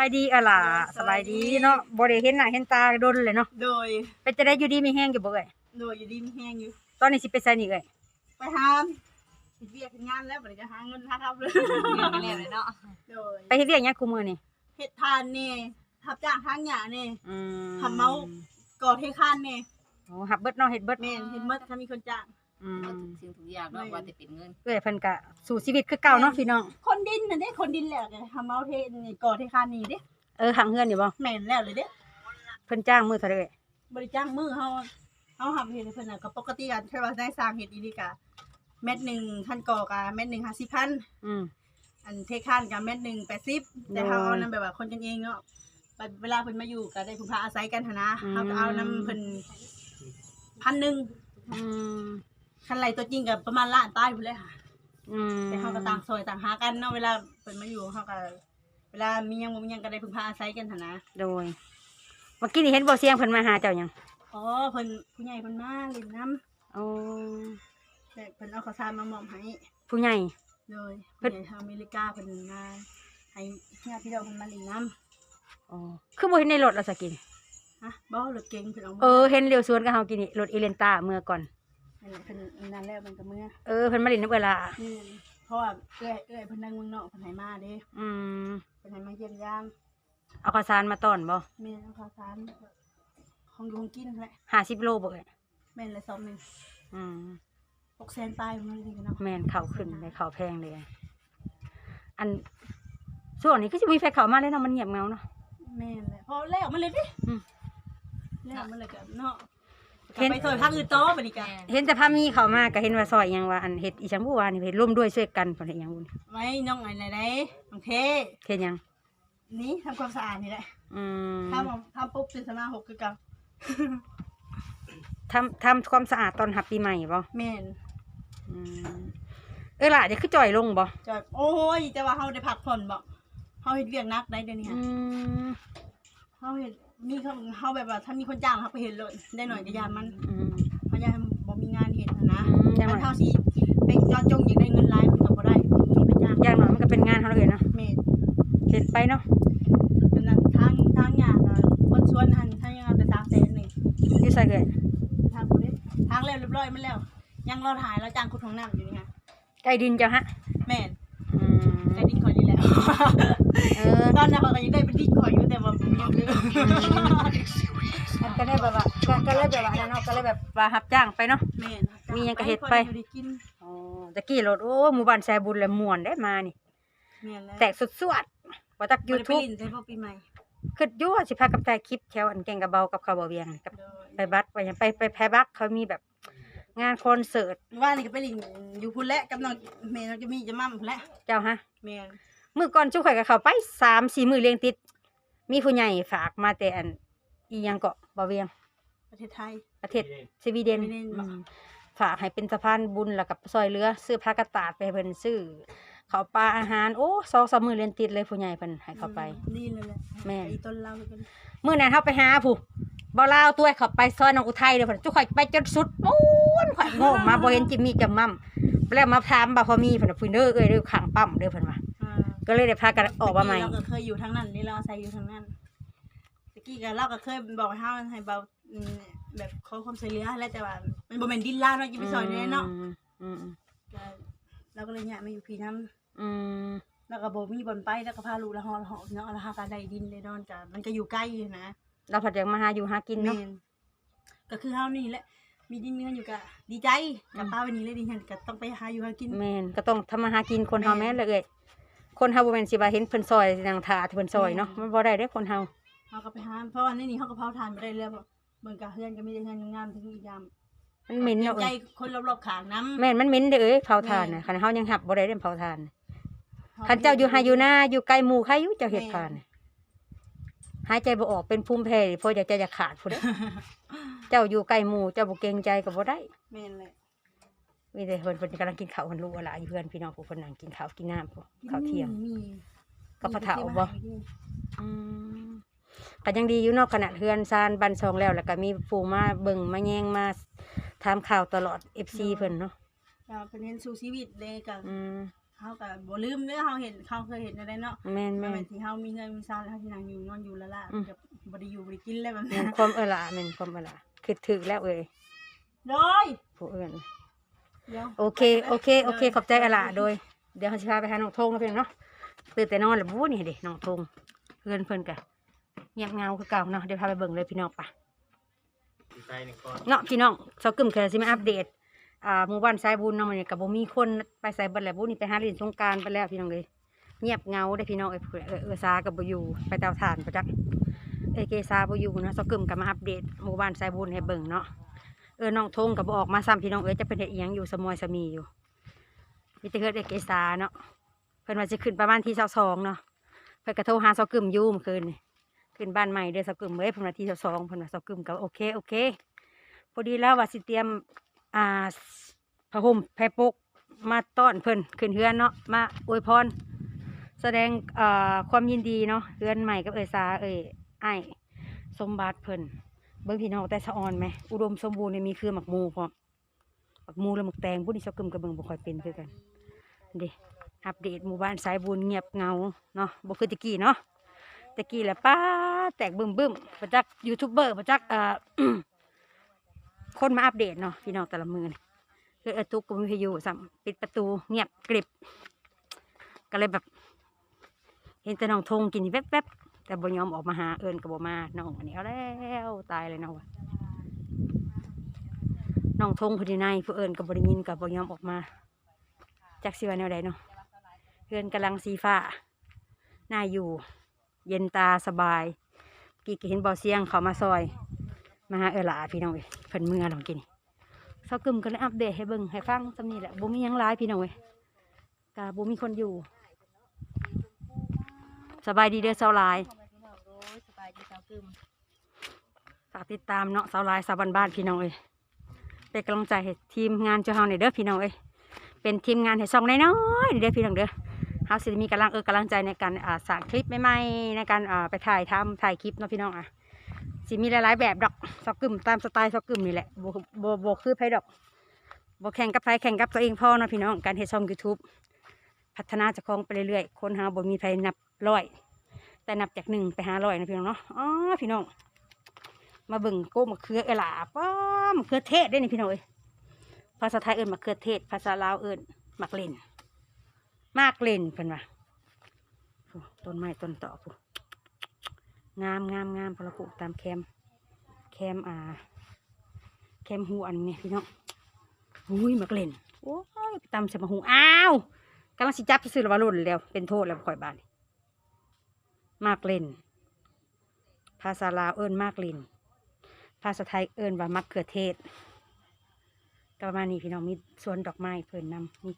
บายดีอะล่ะสบายดีเนาะบ่ได้เห็นหน้าเห็นตาโดนเลยเนาะโดยเป็นจะได้อยู่ดีมีแห้งอยู่บ่เอ้ยโดยอยู่ดีมีแห้งอยู่ ตอนนี้สิไปไสนี่เอ้ยไปหาเฮ็ดเวียกเฮ็ดงานแล้วบ่ได้จะหาเงินหาทำเลยเรียนไปแล้วเลยเนาะโดยไปเฮ็ดเวียกหยังกูมื้อนี่เฮ็ดทานนี่ทับจ้างทางหญ้านี่อืมทำเมาก่อเทคานนี่โอ้หับเบิดเนาะเฮ็ดเบิดแม่นเฮ็ดหมดถ้ามีคนจ้าง อืมสิ่งทุกอย่างเนาะว่าจะเป็นเงิน เอ้ยเพิ่นก็สู่ชีวิตคือเก่าเนาะพี่น้อง คนดินน่ะเด้คนดินแล้วทำเมาเทนี่ก่อเทคานนี่เด้เออหังเฮือนนี่บ่แม่นแล้วเลยเด้เพิ่นจ้างมื้อเท่าใดเอ้ยบริจ้างมือเฮาเฮาหับเฮ็ดให้เพิ่นน่ะก็ปกติกันแค่ว่าได้สร้างเฮ็ดอีหลีกะเม็ดหนึงคันก่อกะเม็ดหนึง50,000อืม อันเทคานกับเม็ดหนึ่งแปดสิบแต่เขาเอานำแบบว่าคนกันเองเนาะบัดเวลาเพิ่นมาอยู่ก็ได้พึ่งพาอาศัยกันหั้นนะเขาก็เอานำเพิ่นพันหนึ่งอืม คันไหลตัวจริงกับประมาณล้านใต้พุ่นเลยค่ะอืมแต่เขาก็ต่างซอยต่างหากันเนาะเวลาเพิ่นมาอยู่เขาก็เวลามีหยังบ่มีหยังก็ได้พึ่งพาอาศัยกันหั้นนะโดยเมื่อกี้นี่เห็นบ่เสียงเพิ่นมาหาเจ้าหยังอ๋อเพิ่นผู้ใหญ่เพิ่นมาเล่นน้โอ้ำแต่เพิ่นเอาข้าวสารมามอบให้ผู้ใหญ่โดยเพิ่ผู้นใหญ่ทางอเมริกาเพิ่นมาให้ญาติพี่น้องเพิ่นมาเล่นน้อ๋อคือบ่เห็นในรถแล้วสักกินำฮะบ่รถเก๋งเพิ่นเอามาเออเห็นเลี้ยวสวนกับเฮากินนี่รถอีเลนต้าเมื่อก่อน นั่นแหละเพิ่นนั่นแล้วมันก็เมื่อเออเพิ่นมาเล่นน้ำเวลา นี่เพราะว่าเอื้อยเอื้อยเพิ่นนั่งเมืองนอกเพิ่นให้มาเด้อืมเพิ่นให้มาเยี่ยมยามเอาข้าวสารมาต้อนบ่แม่นเอาข้าวสารของอยู่ของกินนั่นแหละห้าสิบโลบ่เอ้ยแม่นละซอมหนึงอืม6แสนปลายมันเลยกันเนาะแม่นข้าวขึ้นเลยข้าวแพงเลย อันช่วงนี้ก็จะมีไฟเข้ามาเลยเนาะมันเงียบเหงาเนาะ แม่นแหละพอแล้วมันเลยดิอืม แล้วมันเลยก็เนาะ เห็น ไปซอยทางอื่นต่อบัดนี้ก็เห็นแต่พามีเข้ามาก็เห็นว่าซอยหยังว่าอันเฮ็ดอีจังบ่ว่านี่เฮ็ดร่วมด้วยช่วยกันเพิ่นเฮ็ดหยังบุญไว้น้องไอ้ไหนได้โอเค เฮ็ดหยัง นี่ทำความสะอาดนี่แหละอืมทำทำปุ๊บตื่นสมาหกคือเกันทำทำความสะอาดตอนรับปีใหม่บ่แม่นอืมเออล่ะเดี๋ยวคือจ่อยลงบ่จอยโอ้ยแต่ว่าเฮาได้พักผ่อนบ่เฮาเฮ็ดเวียกหนักได้เดี๋ยวนี้อืค่ะมเฮาเฮ็ด มีเขาเฮาแบบว่าถ้ามีคนจ้างเขาไปเฮ็ดเลยได้หน่อยก็ยานมันอืมเพราะยานบ่มีงานเฮ็ดหั้นนะอืมอย่างน้มัอนยเท่าสิไปจอดจงอยากได้เงินหลายมันก็บ่ได้ต้องไปจ้างอย่างน้อยมันก็เป็นงานเฮาเลยเนาะแม่นเฮ็ดไปเนาะเป็นนั่นทางทางยากอะคนชวนหันทางยังเอาแต่3แสนนี่อยู่ใส่เกิดทางบ่ได้ทางแล้วเรียบร้อยมันแล้ว ยังรอถ่ายแล้วจ้างขุดห้องน้ำอยู่นี่ค่ะใกล้ดินเจ้าฮะ แม่น เออตอนนั้นข่อยก็ยังได้เป็นดินข่อยอยู่แต่ว่ายังคือมันก็ได้แบบว่าก็ก็เลยแบบว่าอันนั้นเนาะก็เลยแบบว่ารับจ้างไปเนาะ แม่นมีหยังก็เฮ็ดไปอยู่ได้กินอ๋อตะกี้รถโอ้หมู่บ้านแซบุญและม่วนได้มานี่ แม่นแล้วแตกสุดสวดว่าจากยูทูบ YouTube ไปลิ้นใส่พอปีใหม่คิดอยู่ว่าสิพากับถ่ายคลิปแถวอันแกงกระเบากับเขาวบ่เวียงนี่กับ โดยไปบัดไปหยังไปไปแพบักเขามีแบบงานคอนเสิร์ตว่านี่ก็ไปลิ้นอยู่พุ่นแหละกับน้องแม่น้องจะมีจะมั่มพุ่นแหละเจ้าฮะ แม่น มื้อก่อนจุข่อยก็เข้าไป3-4มื้อเรียงติด มีผู้ใหญ่ฝากมาแต่อันอีหยังเกาะบ่เวียง ประเทศไทย ประเทศสวีเดนสวีเดนบ่ อืมฝากให้เป็นสะพานบุญแล้วกับซอยเรือซื้อผ้ากระตาดไปให้เพิ่นซื้อข้าวปลาอาหาร โอ้สองสามมื้อเรียนติดเลยผู้ใหญ่เพิ่นให้เข้าไป อืมนี่เลยแหละแม่น ไอ้ต้นเราเลยกันมื้อนั้นเฮาไปหาผู้บ่ลาวตัวเข้าไปซอยหนองอุทัยเด้อเพิ่นจุข่อยไปจนสุดปูนข่อยโง่มาบ่เห็นจิมมี่จำมั่มแล้วมาถามบ่าพอมีเพิ่นว่าเพิ่นเด้อเอ้ยเด้อข้างปั๊มเด้อเพิ่นว่าอ่า ก็เลยได้พากันออกมาใหม่ตะกี้เราก็เคยอยู่ทางนั้นนี่เราอาศัยอยู่ทางนั้นตะกี้ก็เราก็เคยบอกให้เฮาให้เบาอืมแบบขอความช่วยเหลือแล้วแต่ว่า มันบ่แม่นดินลาวเนาะจะไปซอยแน่เนาะอืมอืมก็เราก็เลยย้ายมาอยู่พี่น้ำอืมแล้วก็บ่มีบ่อนไปแล้วก็พาลูกละหอละหอเนาะแล้วหาการได้ดินได้ดอนกันมันก็อยู่ใกล้อยู่นะเราผัดอยากมาหาอยู่หากินเนาะ แม่นก็คือเฮานี่แหละมีดินมีเงินอยู่ก็ดีใจกับป้าวันนี้เลยดิฉันก็ต้องไปหาอยู่หากิน แม่นก็ต้องทำมาหากินคนเฮาแม่แม่นนเลยเอ้ย คนเฮาบ่แม่นสิว่าเห็นเพิ่นซอยนางทาที่เพิ่นซอยเนาะแม่นมันบ่ได้เด้คนเฮาเฮาก็ไปหาเพราะว่าในนี้เฮาก็เผาทานบ่ได้แล้วบ่เบิ่งกะเฮือนก็มีแต่เฮือนงามๆถึงอีกยามมันเหม็นเกรเนาะงใจเอ้ยคนรอบๆข้างนำแม่นมันเหม็นเด้อเอ้ยเผาทานแม่น่ะนคันเฮายังหับบ่ได้เด้เผาทานน่ะคันเจ้าอยู่ไฮอยู่นาอยู่ไกลหมู่ใครอยู่เจ้าเฮ็ดทานน่ะหายใจบ่ออกเป็นภูมิแพ้เพราะอยากจะจะขาดพุ่นเด้อ เจ้าอยู่ไกลหมู่เจ้าบ่เกรงใจก็บ่ได้ แม่นแหละ มีแต่เพิ่นเพิ่นกำลังกินข้าวเพิ่นรู้ว่าหลายเพื่อนพี่น้องผู้เพิ่นนั่งกินข้าวกินน้ำพวกข้าวเที่ยงมีกับพระเถาบ่มีอืมก็ยังดีอยู่เนอกขณะเฮือนซานบันซองแล้ว แล้วก็มีผู้มาเบิ่งมาแย่งมาถามข่าวตลอด FC เพิ่นเนาะก็เป็นเห็นสู่ชีวิตเลยก็อืมเเฮาก็บ่ลืมเด้อเฮาเห็นเขาเคยเห็นได้เนาะแม่นแม่แม่นนที่เฮามีเงินมีซานแล้วเฮาสินั่งอยู่นอนอยู่ละล่ะอืมกับบ่ได้อยู่บ่ได้กินแล้วแบบแม่นั้นนความเออละแม่นความเออละคิดถึกแล้วเอ้ยโดยผู้เอิ้นเดี๋ยว โอเค โอเค โอเค ขอบใจอะละโดย เดี๋ยวเราสิพาไปหาน้องทงแล้วเพิ่นเนาะ ตื่นแต่นอนแล้วบู๊นี่เด้น้องทงเพื่อนเพิ่นก็เงียบเงาคือเก่าเนาะ เดี๋ยวพาไปเบิ่งเลยพี่น้องปะดีใจหนึ่งก้อนเนาะพี่น้องเซากึ่มเคยสิมาอัปเดต อ่าหมู่บ้านสายบุญเนาะมื้อนี้ก็บ่มีคนไปใส่เบิดแล้วบุญนี่ไปหาเล่นสงกรารไปแล้วพี่น้องเอ้ยเงียบเงาเด้อพี่น้องเอ้ยเออเออซาก็บ่อยู่ไปเตาถ่านประจักเอยเกซาบ่อยู่เนาะเซากึ่มก็มาอัปเดตหมู่บ้านสายบุญให้เบิ่งเนาะ เออน้องทงก็บ่ออกมาซ้ำพี่น้องเอ้ยจะเป็นเฮ็ดอียงอยู่สมอยสมีอยู่มีแต่เฮ็ดเอยเกซาเนาะเพิ่นว่าสิขึ้นประมาณที่22เนาะเพิ่นก็โทรหาเซากึ่มยู่เมื่อคืนนี่ขึ้นบ้านใหม่เด้อเซากึ่มเอ้ยเพิ่นว่าที่22เพิ่นว่าเซากึ่มก็โอเคโอเคพอดีแล้วว่าสิเตรียมอ่าผ้าห่มแพรปกมาต้อนเพิ่นขึ้นเฮือนเนาะมาอวยพรแสดงอ่าความยินดีเนาะเฮือนใหม่กับเอยซาเอยไอ้สมบัติเพิ่น เบิ่งพี่น้องแต่สะออนไหมอุดมสมบูรณ์เนี่ยมีคือหมักมูพร้อมหมักมูและหมักแตงผู้นี้ชอบกึมกับเบิ่งบ่ค่อยเป็นคือกันเด้อัปเดตหมู่บ้านสายบุญเงียบเงาเนาะบ่คือตะกี้เนาะตะกี้แหละป้าแตกบึ้มบึ้มๆประจักยูทูบเบอร์ประจักเอ่อคนมาอัปเดตเนาะพี่น้องแต่ละมือนี่คือเออตุกก็มีพายุสัมปิดประตูเงียบกริบก็เลยแบบ เห็นแต่น้องทงกินแวบๆ แต่บ่ยอมออกมาหาเอิญกับบ่มาน้องอันนี้เอาแล้วตายเลยเนาะวะน้องทงพอดีในผู้เอิญกับบริยินกับบ่ยอมออกมาจากสิว่าแนวใดเนาะเอิญกำลังสีฟ้าน่าอยู่ เย็นตาสบายกี่ก็เห็นเบาเสียงเขามาซอย มาหาเออหลาพี่น้องเอ้ยเพิ่นเมื่อลองกินเซากึมก็เลยอัปเดตให้เบิ่งให้ฟังสำนี้แหละบ่มียังหลายพี่น้องเอ้ยกะบ่มีคนอยู่ สบายดีเด้อเซาลาย สบายดีสาวกึม ฝากติดตามเนาะสาวลายสาวบ้านบ้านๆพี่น้องเอ้ยเป็นกำลังใจให้ทีมงานเจ้าเฮานี่เด้อพี่น้องเอ้ยเป็นทีมงานให้ซองน้อยๆเด้อพี่น้องเด้อเฮาสิมีกำลังเออกำลังใจในการอ่าสร้างคลิปใหม่ๆในการอ่าไปถ่ายทำถ่ายคลิปเนาะพี่น้องอะสิมีหลายๆแบบดอกซอกกึมตามสไตล์ซอกกึมนี่แหละโบโบโบคือไผดอกโบแข่งกับไผแข่งกับตัวเองพ่อเนาะพี่น้องการเฮ็ดช่อง YouTube พัฒนาจากของไปเรื่อยๆคนหาบ่มีไผนับร้อย แต่นับจากหนึ่งไปหาร้อยนะพี่น้องเนาะอ๋อพี่น้อง มาเบิ่งโก้มะเขือเอลาป้อมะเขือเทศได้นี่พี่น้องเอ้ยภาษาไทยเอิ้นมะเขือเทศ ภาษาลาวเอิ้นมักเล่นมากเล่นเพิ่นว่าต้นไม้ต้นต่อพูงามงามงามพอเราปลูกตามแคมแคมอ่า แคมหูอันนี้พี่น้องอุ้ยมักเล่นโอ้ยไปตำใส่มะหูอ้าวกำลังสิจับไปซื้อแล้วว่าหล่นแล้วเป็นโทษแล้วข่อยบ้านี มากเล่น ภาษาลาวเอิ้นมากล่นภาษาไทยเอิ้นว่ามักเขือเทศก็ประมาณนี้พี่น้องมีสวนดอกไม้เพิ่นนำมี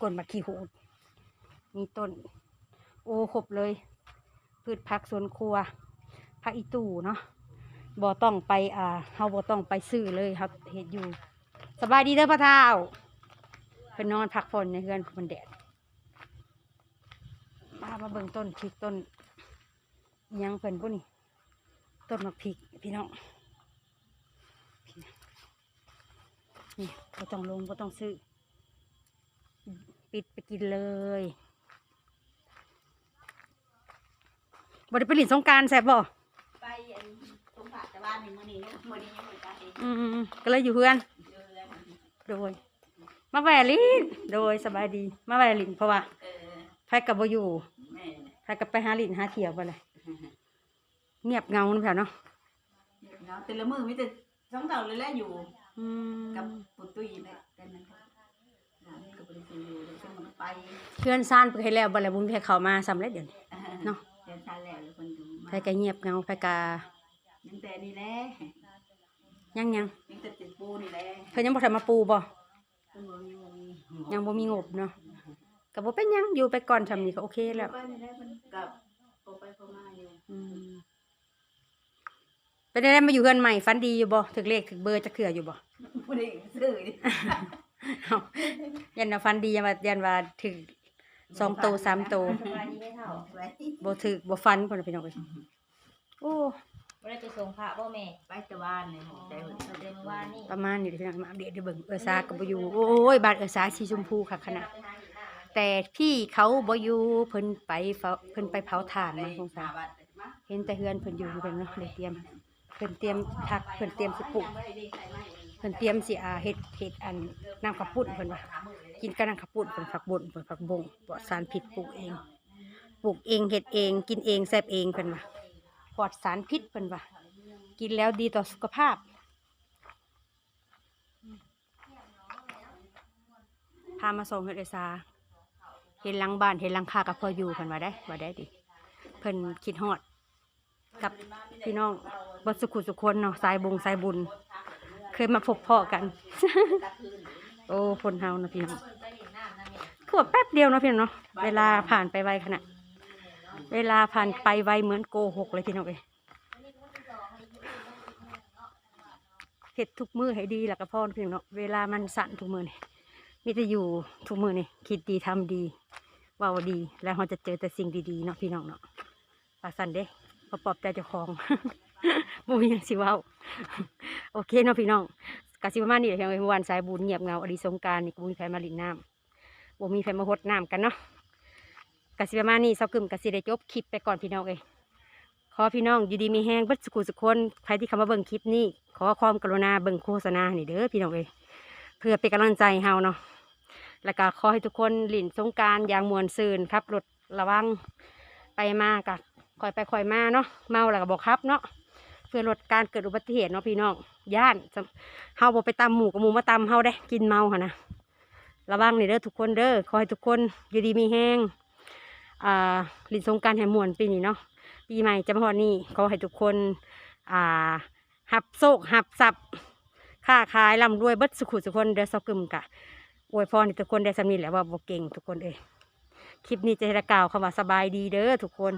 ก้นมะขี้หูดมีต้น โอ้ครบเลย พืชผักสวนครัวผักอีตู่เนาะบ่ต้องไปอ่าเฮาบ่ต้องไปซื้อเลยเฮาเฮ็ดอยู่ สบายดีเด้อพ่อเฒ่าเพิ่นนอนพักผ่อนในเฮือนมันแดดมามาเบิ่งต้นพริกต้น ยังเพิ่นพุ่นนี่ต้นมะพริกพี่น้องนี่บ่ต้องลงบ่ต้องซื้อ ปิดไปกินเลยบ่ได้ไปเลินสงกรารแซ่บบ่ไปอันสงขลาแต่ว่านี่มื้อนี้เนี่ยมื้อนี้ยังเหมือนกันเองอืมๆก็เลยอยู่เพื่อนเจอแล้วโดย มาแหวลินโดยสบายดี มาแหวลินเพราะว่าเออไผกับบ่อยู่แม่ไผกับไปหาลินหาเที่ยวไปเลย เงียบเงาเนาะแผ่วเนาะเนาะแต่ละมื้อมีแต่สองเต่าเลยแหละอยู่ อืมกับปุตุยเนี่ยแต่นั้นก็หลานก็บ่ได้ซื้ออยู่เดี๋ยวจะมันไปเพื่อนซ่านไปให้แล้วบ่แล้วบุญให้เขามาสำเร็จเดี๋ยวนี้ เนาะ เดินทางแล้วแล้วคนดูมาไผก็เงียบเงาไผก็ยังแต่นี่แหละยังยังยังแต่ติดปูนี่แหละเพิ่นยังบ่ทันมาปูบ่เพิ่นบ่มีเงินยังบ่มีงบเนาะก็บ่เป็นหยังอยู่ไปก่อนทำนี่ก็โอเคแล้ว ไปนี่แหละเพิ่นกั บโอไปพม่าอยู่อืมเป็นได้มาอยู่เฮือนใหม่ฝันดีอยู่บ่ถึกเลขถึกเบอร์จะเขืออยู่บ่บ่ได้ซื้อดิเอายันว่าฟันดียันว่ายันว่าถึงสองโตสามโตสบายดีไม่เท่าไว้บ่ถึกบ่ฟันพ่นน่ะพี่น้องเอ้ยโอ้ไม่ได้ไปส่งพระบ่แม่ไปแต่บ้านนี่อ๋อแต่เพิ่นเดินเมื่อวานนี่ประมาณนี้พี่น้องมาอัปเดตให้เบิ่งเออซาก็บ่อยู่โอ้ยบ้านเออซาสีชมพูค่ะขนาด แต่พี่เขาบ่อยู่เพิ่นไปเฝ้าเพิ่นไปเผาถ่านมาสงสารเห็นแต่เฮือนเพิ่นอยู่อยู่เพิ่นเนาะเลยเตรียมเพิ่นเตรียมทักเพิ่นเตรียมสิปลูกเพิ่นเตรียมสิอาเฮ็ดเฮ็ดอันน้ำข้าวปุ้นเพิ่นว่ากินกับน้ำข้าวปุ้นเพิ่นผักบุ้นเพิ่นผักบงปลอดสารพิษปลูกเองปลูกเองเฮ็ดเอง กินเองแซ่บเองเพิ่นว่าปลอดสารพิษเพิ่นว่ากินแล้วดีต่อสุขภาพพามาส่งเฮ็ดไอซา เห็นหลังบ้านเห็นหลังคากับพออยู่เพิ่นว่าได้ว่าได้ดิเพิ่นคิดฮอด กับพี่น้องบ่สุขุสุคนเนาะสายบงสายบุญ เคยมาพบพ่อกัน โอ้คนเฮาเนาะพี่น้องคือว่าแป๊บเดียวเนาะพี่น้องเนาะเวลาผ่านไปไวขนาดเวลาผ่านไปไวเหมือนโกหกเลยพี่น้องเอ้ยเฮ็ดทุกมือให้ดีแล้วก็พ่อพี่น้องเนาะเวลามันสั่นทุกมือนี่ มีแต่อยู่ทุกมือนี่คิดดีทำดีว่าดี แล้วเราจะเจอแต่สิ่งดีๆเนาะพี่น้องเนาะปากสันเด้พอปอบใจเจ้าของบูมีหยังสิว้าโอเคเนาะพี่น้องกสิประมาณนี้แหละเพียงเมื่อวานสายบุญเงียบเงาอดีสงการนี่บ่มีใครมาลินน้ำบ่มีใครมาหดน้ำกันเนาะกสิประมาณนี้เซากึมกสิได้จบคลิปไปก่อนพี่น้องเอ้ยขอพี่น้องอยู่ดีมีแห้งบิดสุขุสุขคนใครที่เข้ามาเบิ่งคลิปนี้ขอความกรุณาเบิ่งโฆษณาหนี่เด้อพี่น้องเอ้ เพื่อเป็นกำลังใจให้เฮาเนาะแล้วก็ขอให้ทุกคนหลินสงการอย่างมวลซืนครับรถระวังไปมากะคอยไปคอยมาเนาะเมาแล้วก็บอกครับเนาะเพื่อลดการเกิดอุบัติเหตุเนาะพี่น้องย่านเฮาบ่ไปตำหมูกับหมูมาตำเฮาได้กินเมาค่ะนะระวังนี่เด้อทุกคนเด้อขอให้ทุกคนอยู่ดีมีแห้งอ่าหลินสงการแห่งมวลปีนี้เนาะปีใหม่จะมาฮอนี่ขอให้ทุกคนอ่าหับโศกหับสับ ค้าขายร่ำรวยเบิดสุขุสุคนเดือดสกุมกะอวยพรทุกคนได้สำนีแหละว่าบ่เก่งทุกคนเอ้ยคลิปนี้จะให้กล่าวคำว่าสบายดีเด้อทุกคน